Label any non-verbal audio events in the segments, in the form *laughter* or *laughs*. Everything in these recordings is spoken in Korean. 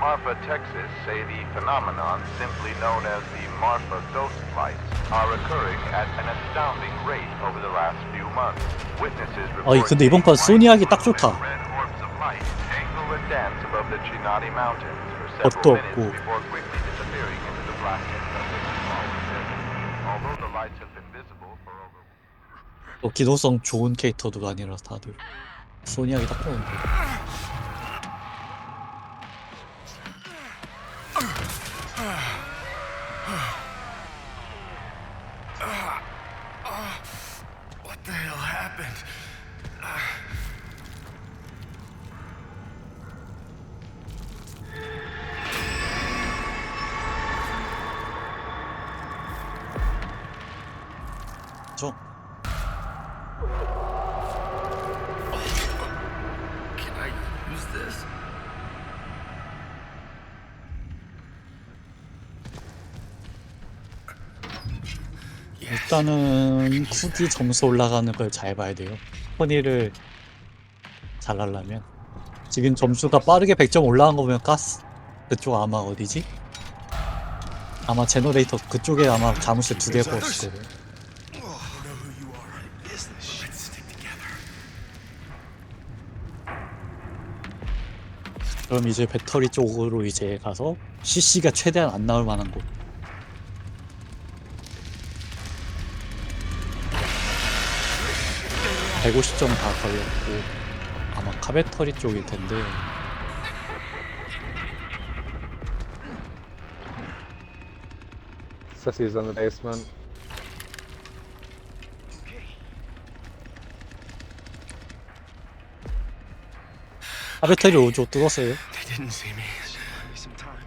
Marfa, Texas say the phenomenon, simply known as the Marfa ghost lights, are occurring at an astounding rate over the last few months. Witnesses 어이, 근데 이번 건 소니 하기 딱 좋다. Red orbs of light dangle and dance above the Chinati Mountains for 것도 several 없고. minutes before quickly disappearing into the blackness of the smaller desert. Although the lights have been visible for over 또 기동성 좋은 캐릭터도 아니라 다들 소니 하기 딱 좋은데. 정. 일단은 쿠기 점수 올라가는 걸 잘 봐야 돼요. 허니를 잘 하려면 지금 점수가 빠르게 100점 올라간 거 보면 가스 그쪽 아마 어디지? 아마 제너레이터 그쪽에 아마 자무실 두 개가 있을 거예요. 그럼 이제 배터리 쪽으로 이제 가서 CC가 최대한 안 나올 만한 곳. (150점) 다 걸렸고 아마 카베터리 쪽일 텐데 Sissy's in the basement. 카베터리 오조 뜯었어요 They didn't see me. Some time.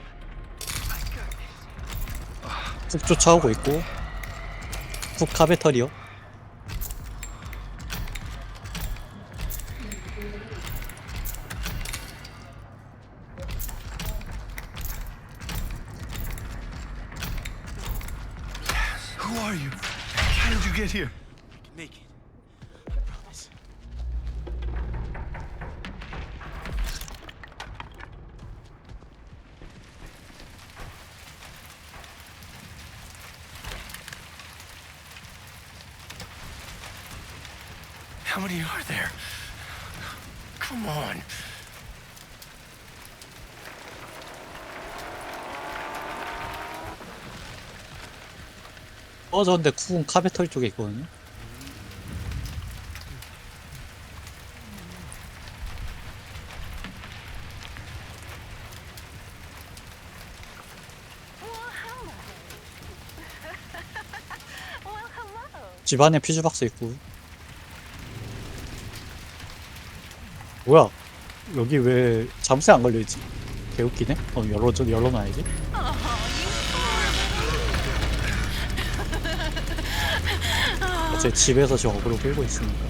푹 쫓아오고 있고 푹 카베터리요 Who are you? How did you get here? I can Make it. I promise. How many are there? Come on. 꺼졌는데 쿡은 카베터리 쪽에 있거든요. Well, hello. 집안에 퓨즈박스 있고. 뭐야? 여기 왜 잠새 안 걸려있지? 개웃기네? 어 열어 열어놔야지 *laughs* *laughs* 제 집에서 저 어그로 끌고 있으니까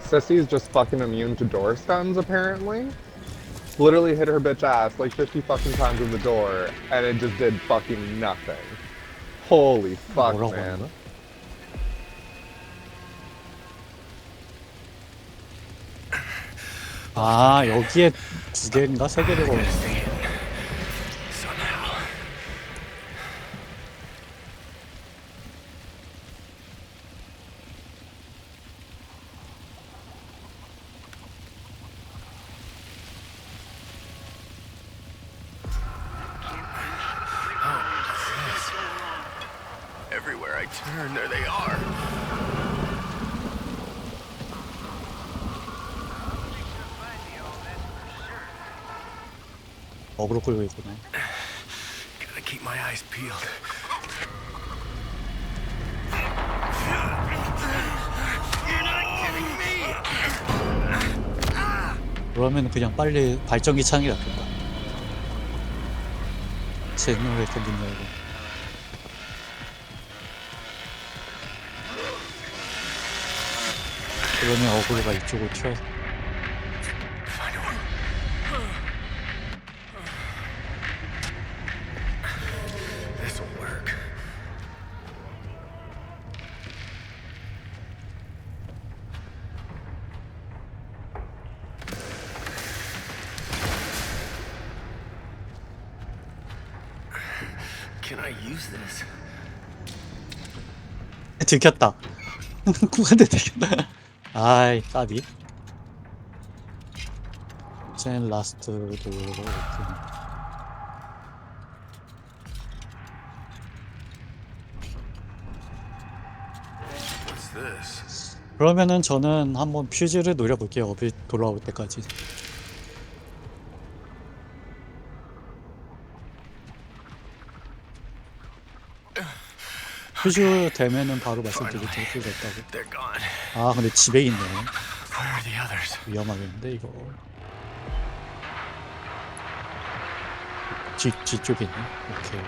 Sissy's just fucking immune to door stuns, apparently. Literally hit her bitch ass like 50 fucking times in the door, and it just did fucking nothing. Holy fuck, 뭐라고 하는 man. 거야? 아 여기에 두 개인가 세 개를 걸어 Somehow. Turn, there they are. 어그로 끌고 있구나 Gotta keep my eyes peeled. You're not kidding me! 그러면 그냥 빨리 발전기 게 낫겠다 제너레이터 문 열고 그러면 어그로가 이쪽으로 튀어 아, 들켰다. *laughs* 구한테 들켰다. 아이 까비. 젠 라스트 도어로 오픈. What's this? 그러면은 저는 한번 퓨즈를 노려볼게요. 어비 돌아올 때까지. 퓨즈 되면은 바로 말씀드릴게요. 퓨즈 없다고. They're gone. 아 근데 집에 있네. 위험하겠는데 이거. 뒤 뒤쪽에 있네. 오케이.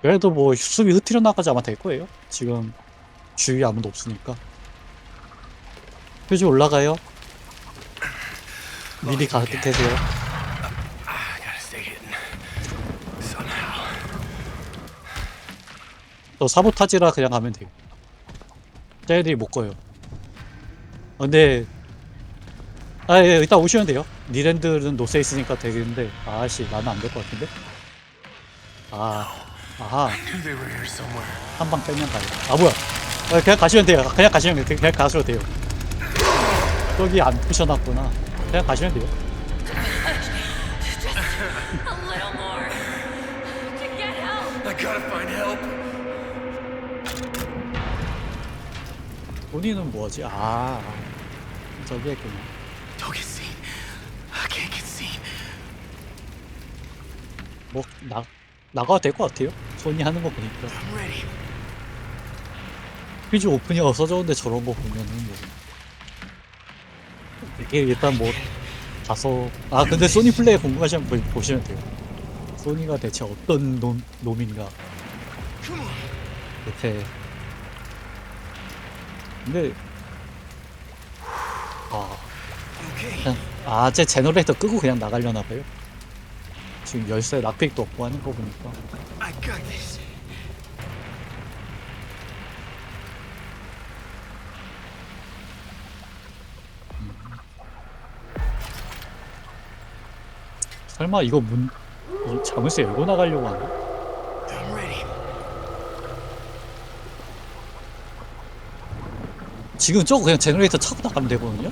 그래도 뭐 수비 흐트려 나가지 아마 될 거예요. 지금 주위에 아무도 없으니까. 퓨즈 올라가요. 미리 가 계세요. I gotta stay hidden. Somehow. 또 사보타지라 그냥 가면 돼요. 쟤들이 못 거요. 어, 근데 아 예, 일단 오시면 돼요. 니랜드는 노스에 있으니까 되겠는데 아씨 나는 안 될 것 같은데. 아 아하. 한 방 빼면 가요. 아 뭐야? 아, 그냥 가시면 돼요. 그냥 가시면 돼요. 그냥 가셔도 돼요. 여기 안 부셔놨구나. 그냥 가시면 돼요. *laughs* A little more. To get help. I gotta find help. 본인은 뭐지? 아 저기 했구나. Don't get seen. I can't get seen. 뭐 나 나가도 될 것 같아요. 손이 하는 거 보니까. I'm ready. 퀴즈 오픈이 없어졌는데 저런 거 보면은 뭐 이게 일단 뭐 가서 아 근데 소니 플레이 궁금하시면 보, 보시면 돼요 소니가 대체 어떤 놈, 놈인가 Come on. 대체 근데 Okay. 아아제 제너레이터 끄고 그냥 나가려나 봐요 지금 열쇠 락픽도 없고 하는 거 보니까 I got this. 설마 이거 문이 자물쇠 열고 나가려고 하나? I'm ready. 지금 저거 그냥 제너레이터 차고 나가면 되거든요?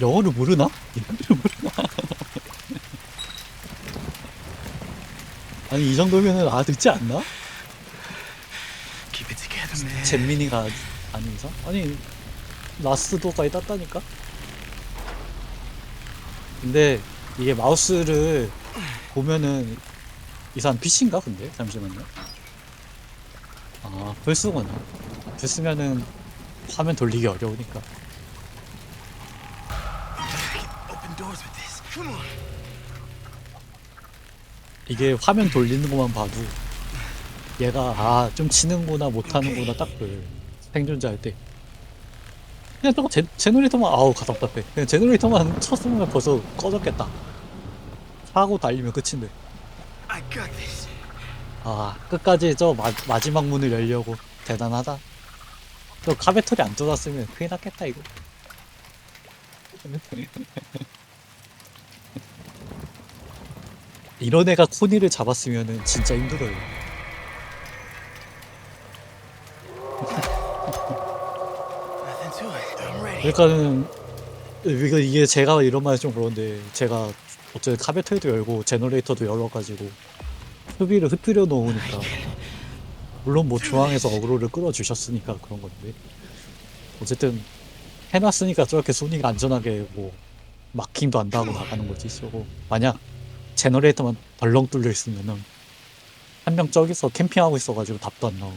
영어를 모르나? 영어를 모르나? 아니 이 정도면은 아 듣지 않나? 잼민이가 이상? 아니 라스도까지 땄다니까? 근데 이게 마우스를 보면은 이 사람 PC인가 근데? 잠시만요. 아 플스구나 플스면은 화면 돌리기 어려우니까. 이게 화면 돌리는 것만 봐도 얘가 아 좀 치는구나 못하는구나 딱 그 생존자 할 때. 그냥 저거 제, 제너레이터만 아우 가답답해. 그냥 제너레이터만 쳤으면 벌써 꺼졌겠다 사고 달리면 끝인데. 아 끝까지 저 마, 마지막 문을 열려고. 대단하다. 저 카베털이 안 뚫었으면 큰일 났겠다 이거. *laughs* 이런 애가 코니를 잡았으면은 진짜 힘들어요. 그러니까는 이거 이게 제가 이런 말이 좀 그런데 제가 어쨌든 카베터도 열고 제너레이터도 열어가지고 수비를 흩뜨려 놓으니까 물론 뭐 중앙에서 어그로를 끌어주셨으니까 그런 건데 어쨌든 해놨으니까 저렇게 소니가 안전하게 뭐 마킹도 안 당하고 나가는 거지 저거 만약 제너레이터만 덜렁 뚫려 있으면은 한 명 저기서 캠핑하고 있어가지고 답도 안 나오고